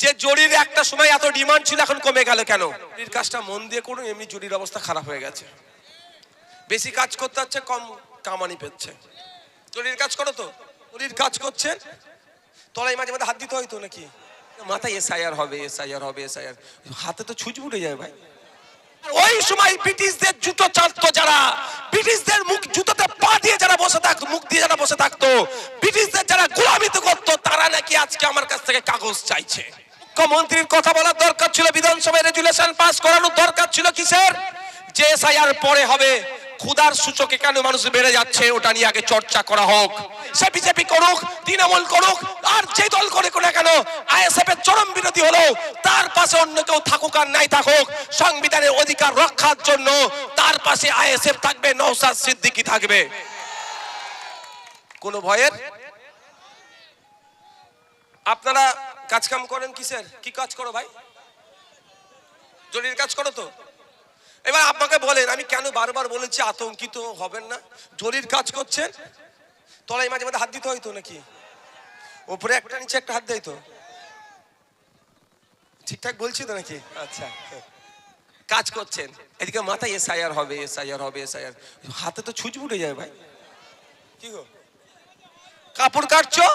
যে জরির একটা সময় এত ডিমান্ড ছিল, এখন কমে গেল কেন? জরির কাজটা মন দিয়ে করুন, এমনি জরির অবস্থা খারাপ হয়ে গেছে। বেশি কাজ করতে হচ্ছে, কম কামানি পেচ্ছে। জরির কাজ করো তো। জরির কাজ করছেন তলায় মাঝে মাঝে হাত দিতে হয়তো নাকি? মাথায় এসআইআর হবে এসআইআর হবে, এসআইআর। হাতে তো ছুঁচ উঠে যায় ভাই। ওই সময় ব্রিটিশদের জুতো চাটতো যারা। ব্রিটিশদের মুখ, জুতোতে পা দিয়ে যারা বসে থাকতো মুখ দিয়ে যারা বসে থাকতো, ব্রিটিশদের যারা গোলামিত করতো, তারা নাকি আজকে আমার কাছ থেকে কাগজ চাইছে। মুখ্যমন্ত্রীর কথা বলার দরকার ছিল, বিধানসভায় রেজুলেশন পাস করানোর দরকার ছিল কিসের? যে এসআইআর পরে হবে। ক্ষুধার সূচকে কেন মানুষ বেড়ে যাচ্ছে, ওটা নিয়ে আগে চর্চা করা হোক। সে বিজেপি করুক, তৃণমূল করুক, আর যে দল করে করে কেন, আইএসএফ এর চরম বিরোধী হলো, তার পাশে অন্য কেউ থাকুক আর নাই থাকুক, সংবিধানের অধিকার রক্ষার জন্য তার পাশে আইএসএফ থাকবে নৌসাদ সিদ্দিকী থাকবে। কোনো ভয়ের? আপনারা কাজ কাম করেন কিসের? কি কাজ করো ভাই? জরির কাজ করো তো? এবার আপনাকে বলেন, আমি কেন বারবার বলেছি আতঙ্কিত হবেন না? জরির কাজ করছেন তলায় মাঝে মাঝে হাত দিতে হয়তো নাকি? উপরে একটা, নিচে একটা হাত দেয় তো? ঠিকঠাক বলছি তো নাকি? আচ্ছা। কাজ করছেন। এদিকে মাথায় এসআইআর হবে এসআইআর হবে, এসআইআর। হাতে তো ছুঁচ উঠে যায় ভাই। কি গো? কাপড় কাটছো?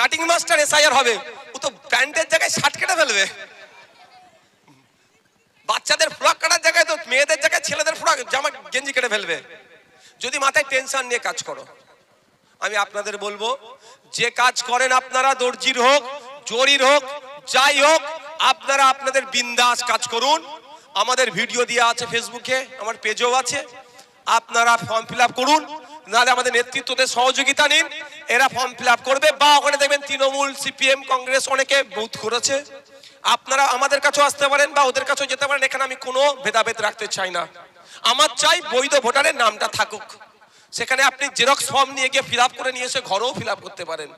কাটিং মাস্টার এসআইআর হবে। ও তো প্যান্টের জায়গায় শার্ট কেটে ফেলবে। বাচ্চাদের ফ্রক কাটার জায়গায় তো মেয়েদের জায়গায় ছেলেদের ফ্রক জামা, গেঞ্জি কেটে ফেলবে। যদি মাথায় টেনশন নিয়ে কাজ করো। আমি আপনাদের বলব, যে কাজ করেন আপনারা, দর্জির হোক, জরির হোক, যাই হোক, আপনারা আপনাদের বিন্দাস কাজ করুন। আমাদের ভিডিও দেওয়া আছে ফেসবুকে আমার পেজও আছে। আপনারা ফর্ম ফিল করুন। নাহলে আমাদের নেতৃত্বদের সহযোগিতা নিন। এরা ফর্ম ফিল করবে। বা ওখানে দেখবেন তৃণমূল সিপিএম কংগ্রেস অনেকে বুথ করেছে। আপনারা আমাদের কাছেও আসতে পারেন বা ওদের কাছেও যেতে পারেন, এখানে আমি কোনো ভেদাভেদ রাখতে চাই না। আমার চাই বৈধ ভোটারের নামটা থাকুক। সেখানে আপনি জেরক্স ফর্ম নিয়ে গিয়ে ফিল করে নিয়ে এসে ঘরেও ফিল করতে পারেন।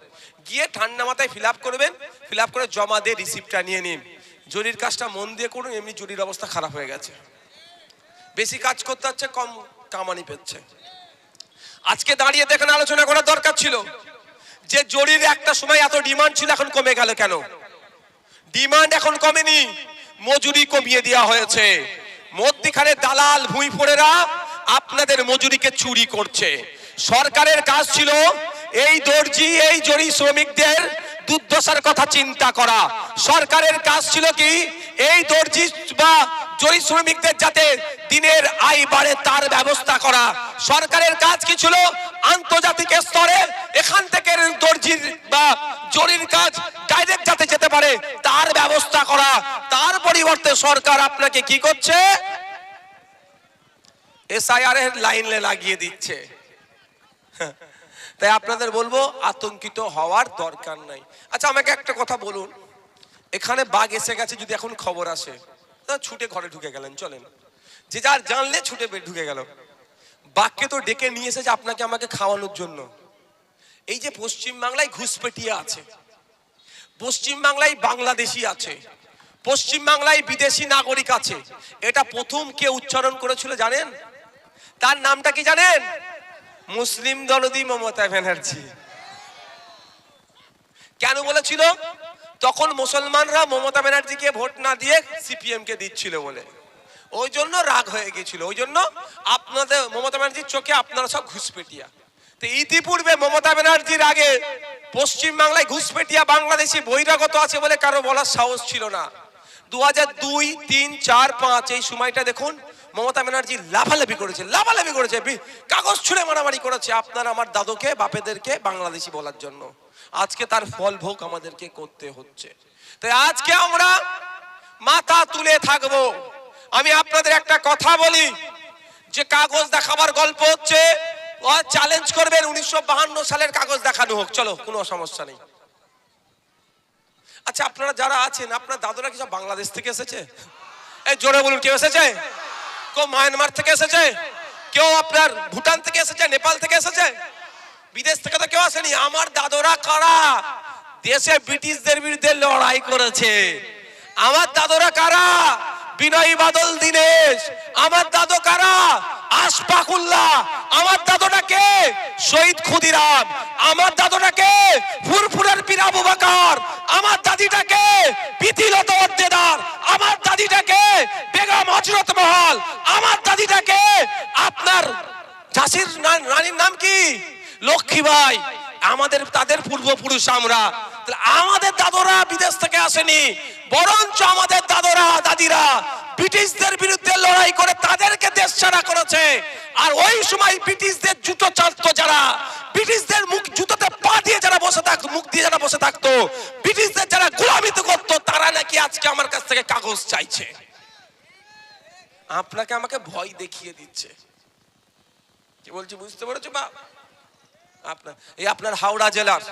গিয়ে ঠান্ডা মাথায় ফিল করবেন ফিল করে জমা দিয়ে রিসিপ্টটা নিয়ে নিন। জরির কাজটা মন দিয়ে করুন, এমনি জরির অবস্থা খারাপ হয়ে গেছে। বেশি কাজ করতে হচ্ছে, কম কামানি পেচ্ছে। আজকে দাঁড়িয়ে দেখেন, আলোচনা করার দরকার ছিল। যে জরির একটা সময় এত ডিমান্ড ছিল, এখন কমে গেল কেন? ডিমান্ড এখন কমেনি, মজুরি কমিয়ে দেওয়া হয়েছে। মধ্যিখানে দালাল, ভুঁইফোড়েরা আপনাদের মজুরিকে চুরি করছে। সরকারের কাজ ছিল এই দর্জি, এই জরি শ্রমিকদের দুর্দশার কথা চিন্তা করা। সরকারের কাজ ছিল কি? এই দর্জি বা জরি শ্রমিকদের যাতে দিনের আয় বাড়ে, তার ব্যবস্থা করা। সরকারের কাজ কি ছিল? আন্তর্জাতিক স্তরে এখান থেকে দর্জির বা জরির কাজ ডাইরেক্ট যাতে যেতে পারে, তার ব্যবস্থা করা। তার পরিবর্তে সরকার আপনাকে কি করছে? এসআইআর এর লাইনে লাগিয়ে দিচ্ছে। তাই আপনাদের বলব, আতঙ্কিত হওয়ার দরকার নাই। আচ্ছা আমাকে একটা কথা বলুন। এখানে বাঘ এসে গেছে, যদি এখন খবর আসে ছুটে ঘরে ঢুকে গেলেন, চলেন। যে যার জানলে ছুটে ঢুকে গেল। বাঘকে তো ডেকে নিয়ে এসেছে আপনাকে আমাকে খাওয়ানোর জন্য। এই যে পশ্চিম বাংলায় ঘুষপেটিয়া আছে, পশ্চিম বাংলায় বাংলাদেশি আছে, পশ্চিম বাংলায় বিদেশি নাগরিক আছে, এটা প্রথম কে উচ্চারণ করেছিল জানেন? তার নামটা কি জানেন? মুসলিম দলদি মমতা ব্যানার্জি। কেন বলেছিল? তখন মুসলমানরা মমতা ব্যানার্জিকে ভোট না দিয়ে সিপিএম কে দিচ্ছিল বলে। ওই জন্য রাগ হয়ে গেছিল ওই জন্য আপনাদের মমতা ব্যানার্জির চোখে আপনারা সব ঘুষপেটিয়া। তো ইতিপূর্বে মমতা ব্যানার্জির আগে পশ্চিম বাংলায় ঘুষপেটিয়া বাংলাদেশি বহিরাগত আছে বলে কারও বলার সাহস ছিল না। দু হাজার দুই, তিন, চার, পাঁচ, এই সময়টা দেখুন, মমতা ব্যানার্জি লাফালাফি করেছে লাফালাফি করেছে কাগজ ছুঁড়ে মারামারি করেছে আপনার আমার দাদুকে, বাপেদেরকে বাংলাদেশি বলার জন্য। আজকে তার ফল ভোগ আমাদেরকে করতে হচ্ছে। তাই আজকে আমরা মাথা তুলে থাকব। আমি আপনাদের একটা কথা বলি। যে কাগজ দেখাবার গল্প হচ্ছে চ্যালেঞ্জ করবেন উনিশশো সালের কাগজ দেখানো হোক। চলো, কোনো সমস্যা নেই। আচ্ছা আপনারা যারা আছেন, আপনার দাদুরা কি সব বাংলাদেশ থেকে এসেছে? এই জোরে বলুন, কেউ এসেছে? কেউ মায়ানমার থেকে এসেছে? কেউ আপনার ভুটান থেকে এসেছে, নেপাল থেকে এসেছে? বিদেশ থেকে তো কেউ আসেনি। আমার দাদুরা কারা? দেশে ব্রিটিশদের বিরুদ্ধে লড়াই করেছে। আমার দাদুরা কারা? বিনয় বাদল দীনেশ, আমার দাদু কারা? আশফাকুল্লাহ, আমার দাদুটা কে? শহীদ ক্ষুদিরাম, আমার দাদুটাকে ফুরফুরের পীর আবু বকর, আমার দাদিটাকে পিতিলত অর্দেদার আমার দাদিটাকে বেগম হজরত মহল, আমার দাদিটাকে আপনার ঝাঁসির রানীর নাম কি? লক্ষ্মীবাই আমাদের, তাদের পূর্বপুরুষ আমরা। আমাদের দাদরা বিদেশ থেকে আসেনি, বরঞ্চ আমাদের দাদরা, দাদিরা ব্রিটিশদের বিরুদ্ধে লড়াই করে তাদেরকে দেশ ছাড়া করেছে। আর ওই সময় ব্রিটিশদের জুতো চাটতো যারা, ব্রিটিশদের মুখ জুতোতে পা দিয়ে যারা বসে থাকতো মুখ দিয়ে যারা বসে থাকতো, ব্রিটিশদের যারা গোলামিত করতো, তারা নাকি আজকে আমার কাছ থেকে কাগজ চাইছে। আপনাকে আমাকে ভয় দেখিয়ে দিচ্ছে। কি বলছি, বুঝতে পেরেছ বা আপনার এই আপনার হাওড়া জেলার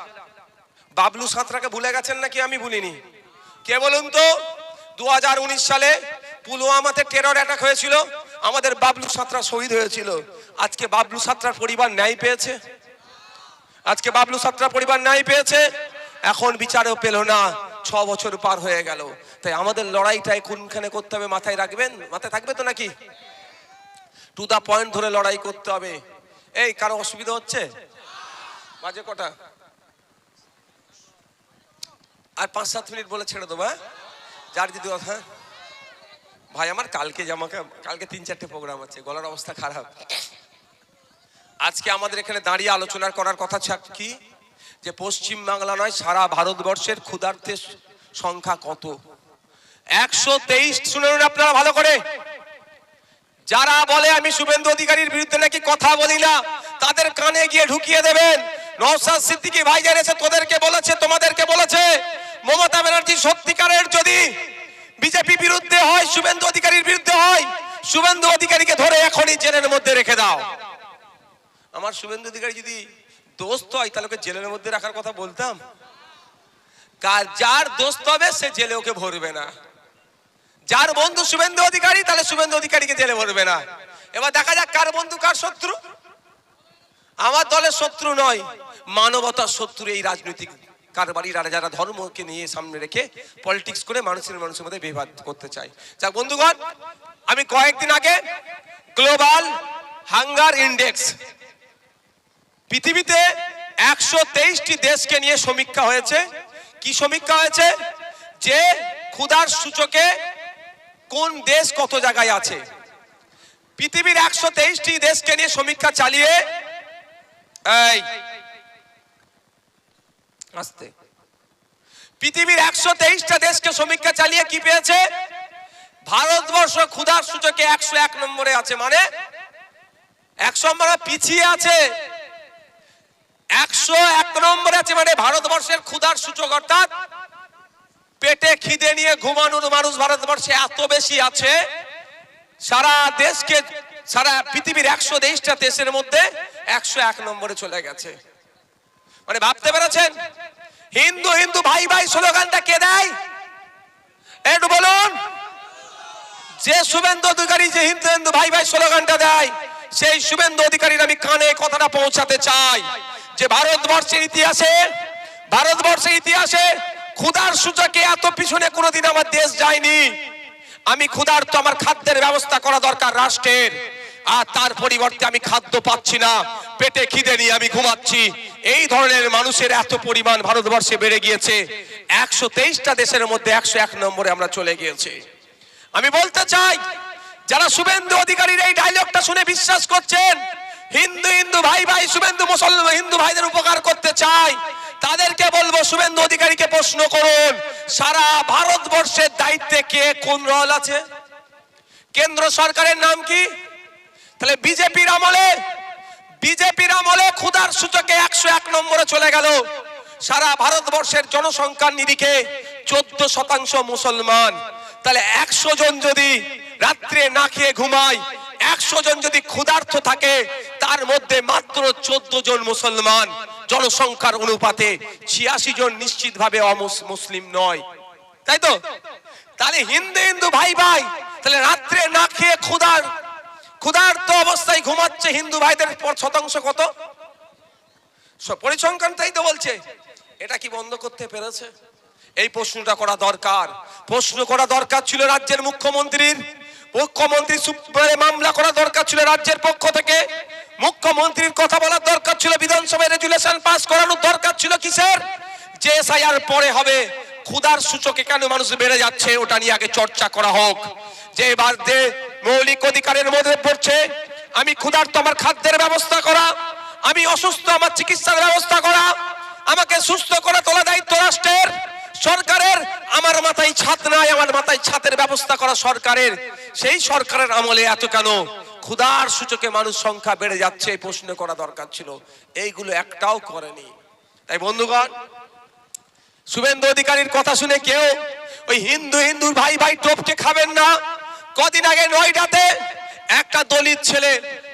বাবলু সাঁতরাকে ভুলে গেছেন নাকি আমি ভুলিনি? কে বলুন তো? দু হাজার উনিশ সালে পুলওয়ামাতে টেরর অ্যাটাক হয়েছিল, আমাদের বাবলু সাঁতরা শহীদ হয়েছিল। আজকে বাবলু সাঁতরার পরিবার ন্যায় পেয়েছে। আজকে বাবলু সাঁতরা পরিবার ন্যায় পেয়েছে। এখন বিচারও পেল না, ছ বছর পার হয়ে গেল। তাই আমাদের লড়াইটাই কোনখানে করতে হবে মাথায় রাখবেন? মাথায় থাকবে তো নাকি? টু দা পয়েন্ট ধরে লড়াই করতে হবে। এই, কারও অসুবিধা হচ্ছে? বাজে কটা আর পাঁচ, সাত মিনিট বলে ছেড়ে দেবো হ্যাঁ? যার যদি হ্যাঁ? ভাই, আমার কালকে জামাকে কালকে তিন, চারটে প্রোগ্রাম আছে, গলার অবস্থা খারাপ। আজকে আমাদের এখানে দাঁড়িয়ে আলোচনা করার কথা কি? যে পশ্চিম বাংলা নয়, সারা ভারতবর্ষের ক্ষুধার্তের সংখ্যা কত? একশো তেইশ, শুনুন আপনারা ভালো করে। যারা বলে আমি শুভেন্দু অধিকারীর বিরুদ্ধে নাকি কথা বলি না, তাদের কানে গিয়ে ঢুকিয়ে দেবেন। নওশাদ সিদ্দিকী ভাই জানিয়েছে তোদেরকে বলেছে, তোমাদেরকে বলেছে, মমতা ব্যানার্জি সত্যিকারের যদি বিজেপি বিরুদ্ধে হয়, শুভেন্দু অধিকারীর বিরুদ্ধে হয়, শুভেন্দু অধিকারীকে ধরে এখনই জেলের মধ্যে রেখে দাও। আমার শুভেন্দু অধিকারী যদি দোস্ত হয়, তাহলে ওকে জেলের মধ্যে রাখার কথা বলতাম। কার যার দোস্ত হবে, সে জেলে ওকে ভরবে না। যার বন্ধু শুভেন্দু অধিকারী, তাহলে শুভেন্দু অধিকারীকে জেলে ভরবে না। এবার দেখা যাক কার বন্ধু, কার শত্রু। আমার দলের শত্রু নয়। মানবতার শত্রু এই রাজনৈতিক কারবারিরা যারা ধর্মকে নিয়ে সামনে রেখে পলিটিক্স করে মানুষের মানুষের মধ্যে বিবাদ করতে চায়। যাক বন্ধুগণ, আমি কয়েকদিন আগে গ্লোবাল হাঙ্গার ইন্ডেক্স পৃথিবীতে একশো তেইশটি দেশকে নিয়ে সমীক্ষা হয়েছে। কি সমীক্ষা হয়েছে? যে ক্ষুধার সূচকে কোন দেশ কত জায়গায় আছে? পৃথিবীর একশো তেইশটি দেশকে নিয়ে সমীক্ষা চালিয়ে এই। আস্তে। পৃথিবীর একশো তেইশটা দেশকে সমীক্ষা চালিয়ে কি পেয়েছে? ভারতবর্ষ ক্ষুধার সূচকে একশো এক নম্বরে আছে মানে একশো নম্বরে পিছিয়ে আছে। একশো এক নম্বরে আছে মানে ভারতবর্ষের ক্ষুধার সূচক অর্থাৎ পেটে খিদে নিয়ে ঘুমানোর মানুষ ভারতবর্ষে এত বেশি আছে। সারা দেশকে সারা পৃথিবীর একশো তেইশটা দেশের মধ্যে একশো এক নম্বরে চলে গেছে। মানে ভাবতে পেরেছেন? হিন্দু হিন্দু, ভাই ভাই স্লোগানটা কে দেয়? বলুন। যে শুভেন্দু অধিকারী, যে হিন্দু হিন্দু, ভাই ভাই স্লোগানটা দেয়, সেই শুভেন্দু অধিকারীর আমি কানে কথাটা পৌঁছাতে চাই যে ভারতবর্ষের ইতিহাসে ভারতবর্ষের ইতিহাসে ক্ষুধার সূচকে এত পিছনে কোনোদিন আমার দেশ যায়নি। আমি ক্ষুধার্ত আমার খাদ্যের ব্যবস্থা করা দরকার রাষ্ট্রের। আর তার পরিবর্তে আমি খাদ্য পাচ্ছি না। পেটে খিদে নিয়ে আমি ঘুমাচ্ছি। এই ধরনের মানুষের এত পরিমাণ ভারতবর্ষে বেড়ে গিয়েছে। একশো তেইশটা দেশের মধ্যে একশো এক নম্বরে আমরা চলে গিয়েছি। আমি বলতে চাই, যারা শুভেন্দু অধিকারীর এই ডায়লগটা শুনে বিশ্বাস করছেন হিন্দু হিন্দু ভাই ভাই, শুভেন্দু মুসলমান হিন্দু ভাইদের উপকার করতে চাই, তাদেরকে বলব শুভেন্দু অধিকারীকে প্রশ্ন করুন, সারা ভারতবর্ষের দায়িত্বে কে কোন রল আছে? কেন্দ্র সরকারের নাম কি? তাহলে বিজেপির আমলে বিজেপির আমলে ক্ষুধার সূচকে একশো এক নম্বরে চলে গেল, সারা ভারতবর্ষের জনসংখ্যার নিরিখে চোদ্দ শতাংশ মুসলমান, তাহলে একশো জন যদি রাত্রে না খেয়ে ঘুমায় একশো জন যদি ক্ষুধার্থ থাকে, তার মধ্যে মাত্র চোদ্দ জন মুসলমান। জনসংখ্যার অনুপাতে ছিয়াশি জন নিশ্চিতভাবে মুসলিম নয়। তাই তো? তাহলে হিন্দু হিন্দু ভাই ভাই, তাহলে রাত্রে না খেয়ে ক্ষুধার, ক্ষুধার্ত অবস্থায় ঘুমাচ্ছে হিন্দু ভাইদের শতাংশ কত? পরিসংখ্যান তাই তো বলছে। এটা কি বন্ধ করতে পেরেছে? এই প্রশ্নটা করা দরকার। প্রশ্ন করা দরকার ছিল রাজ্যের মুখ্যমন্ত্রীর। মুখ্যমন্ত্রী সুপ্রিমে মামলা করা দরকার ছিল রাজ্যের পক্ষ থেকে। মুখ্যমন্ত্রীর কথা বলার দরকার ছিল, বিধানসভায় রেজুলেশন পাস করানোর দরকার ছিল কিসের? যে এসআইআর পরে হবে, ক্ষুধার সূচকে কেন মানুষ বেড়ে যাচ্ছে ওটা নিয়ে আগে চর্চা করা হোক। যে এবার যে মৌলিক অধিকারের মধ্যে পড়ছে, আমি ক্ষুধার্ত আমার খাদ্যের ব্যবস্থা করা, আমি অসুস্থ আমার চিকিৎসার ব্যবস্থা করা, আমাকে সুস্থ করে তোলা আমার মাথায় ছাদ নাই, আমার মাথায় ছাতের ব্যবস্থা করা সরকারের। সেই সরকারের আমলে এত কেন? ক্ষুধার সূচকে মানুষ সংখ্যা বেড়ে যাচ্ছে, এই প্রশ্ন করা দরকার ছিল। এইগুলো একটাও করেনি। তাই বন্ধুগণ, শুভেন্দু অধিকারীর কথা শুনে কেউ ওই হিন্দু হিন্দুর ভাই ভাই টোপকে খাবেন না। কদিন আগে নয়ডাতে একটা দলিত ছেলে,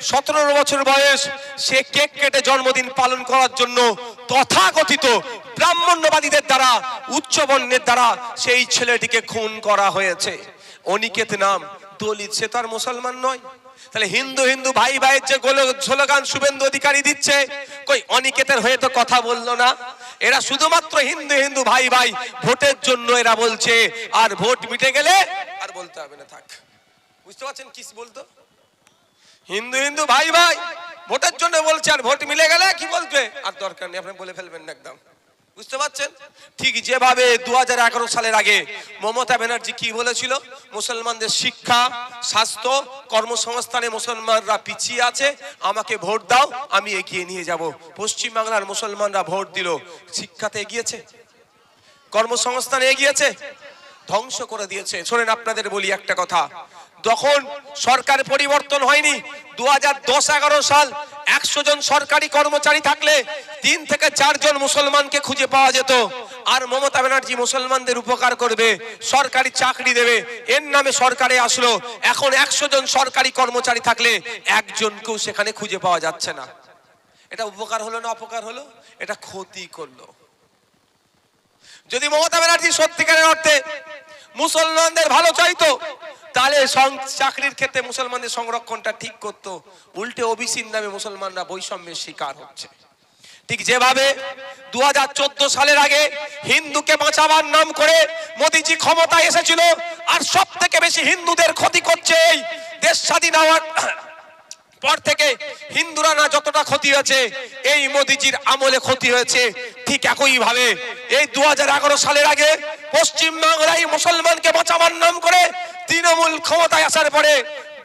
সতেরো বছর বয়স, সে কেক কেটে জন্মদিন পালন করার জন্য তথাকথিত ব্রাহ্মণ্যবাদীদের দ্বারা, উচ্চবর্ণের দ্বারা সেই ছেলেটিকে খুন করা হয়েছে। অনিকেত নাম, দলিত, সে তো আর মুসলমান নয়। তাহলে হিন্দু হিন্দু ভাই ভাইয়ের যে স্লোগান শুভেন্দু অধিকারী দিচ্ছে, কই অনিকেতের হয়ে তো কথা বলল না। এরা শুধুমাত্র হিন্দু হিন্দু ভাই ভাই ভোটের জন্য এরা বলছে, আর ভোট মিটে গেলে আর বলতে হবে না, থাক। বুঝতে পারছেন কি বলতো? হিন্দু হিন্দু ভাই ভাই, ভোটের জন্য বলছে আর ভোট মিলে গেলে কি বলবে? আর দরকার নেই, আপনি বলে ফেলবেন একদম। বুঝতে পারছেন? ঠিক যেভাবে দু হাজার এগারো সালের আগে মমতা ব্যানার্জি কি বলেছিল? মুসলমানদের শিক্ষা, স্বাস্থ্য, কর্মসংস্থানে মুসলমানরা পিছিয়ে আছে, আমাকে ভোট দাও, আমি এগিয়ে নিয়ে যাব। পশ্চিমবাংলার মুসলমানরা ভোট দিল। শিক্ষাতে এগিয়েছে? কর্মসংস্থানে এগিয়েছে? ধ্বংস করে দিয়েছে। শোনেন, আপনাদের বলি একটা কথা। তখন সরকার পরিবর্তন হয়নি। দু হাজার দশ এগারো সাল একশো জন সরকারি কর্মচারী থাকলে তিন থেকে চারজন মুসলমানকে খুঁজে পাওয়া যেত। আর মমতা ব্যানার্জি মুসলমানদের উপকার করবে, সরকারি চাকরি দেবে। এর নামে সরকারে আসলো। এখন একশো জন সরকারি কর্মচারী থাকলে একজনকেও সেখানে খুঁজে পাওয়া যাচ্ছে না। এটা উপকার হলো না অপকার হলো? এটা ক্ষতি করল। যদি মমতা ব্যানার্জি সত্যিকারের অর্থে মুসলমানদের ভালো চাইতো, তাহলে চাকরির ক্ষেত্রে মুসলমানদের সংরক্ষণটা ঠিক করতো। উল্টে ওবিসির নামে মুসলমানরা বৈষম্যের শিকার হচ্ছে। ঠিক যেভাবে দু হাজার চোদ্দ সালের আগে হিন্দুকে বাঁচাবার নাম করে মোদিজি ক্ষমতায় এসেছিল, আর সব থেকে বেশি হিন্দুদের ক্ষতি করছে এই দেশ স্বাধীন হওয়ার পর থেকে হিন্দুরা না যতটা ক্ষতি হয়েছে, এই মোদিজির আমলে ক্ষতি হয়েছে, ঠিক একই ভাবে এই দু হাজার এগারো সালের আগে পশ্চিমবাংলায় মুসলমানকে বাঁচাবার নাম করে তৃণমূল ক্ষমতায় আসার পরে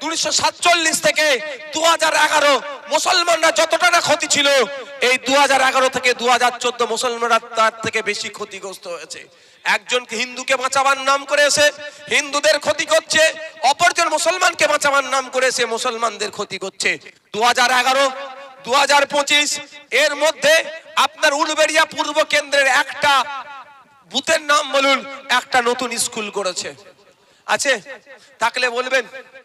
উনিশশো সাতচল্লিশ থেকে দু হাজার এগারো মুসলমানরা যতটা না ক্ষতি ছিল, এই দু হাজার এগারো থেকে দু হাজার চোদ্দ মুসলমানরা তার থেকে বেশি ক্ষতিগ্রস্ত হয়েছে। একজনকে হিন্দুকে বাঁচাবার নাম করে এসে হিন্দুদের ক্ষতি করছে, অপরজন মুসলমানকে বাঁচাবার নাম করে এসে মুসলমানদের ক্ষতি করছে। দু হাজার এগারো দু হাজার পঁচিশ, এর মধ্যে আপনার উলবেড়িয়া পূর্ব কেন্দ্রের একটা বুথের নাম বলুন, একটা নতুন স্কুল করেছে। আছে? থাকলে বলবেন।